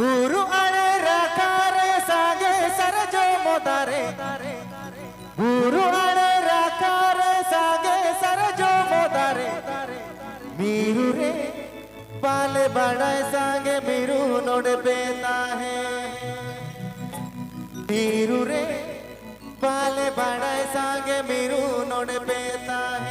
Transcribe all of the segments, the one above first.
ಗುರು ಅರೆ ರಕಾರೆ ಸಾಗೆ ಸರಜೋ ಮೋದಾರೆ ಗುರು ಅರೆ ರಕಾರೆ ಸಾಗೆ ಸರಜೋ ಮೋದಾರೆ ಮೀರು ರೇ ಪಾಲೆ ಬಡಾಯ ಸಾಗೆ ಮೀರು ನೋಡೆ ಬೇತಾಹೆ ಮೀರು ರೇ ಪಾಲೆ ಬಡಾಯ ಸಾಗೆ ಮೀರು ನೋಡೆ ಬೇತಾಹೆ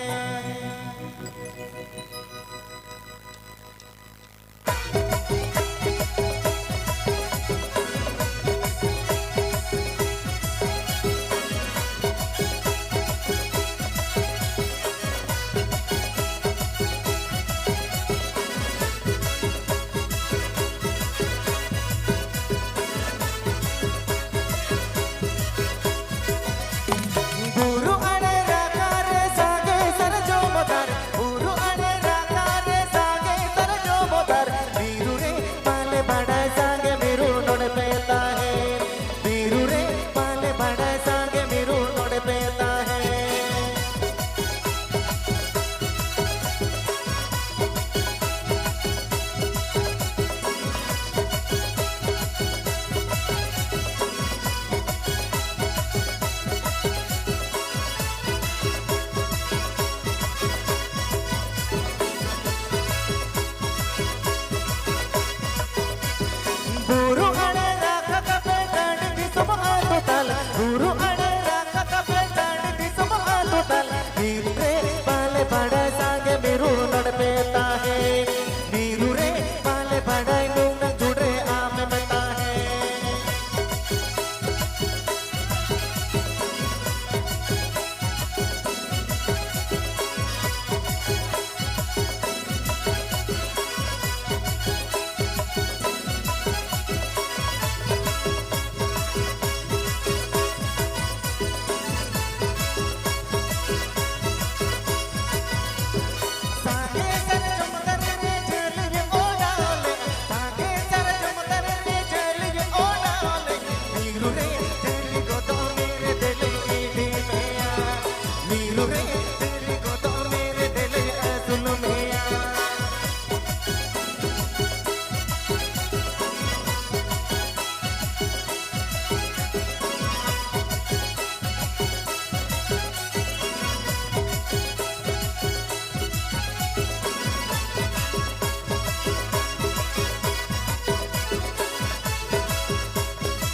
Lorena.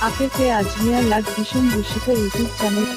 আপে আজমিয়া লাগ ভীষণ দূষিত ইউটিউব চ্যানেল।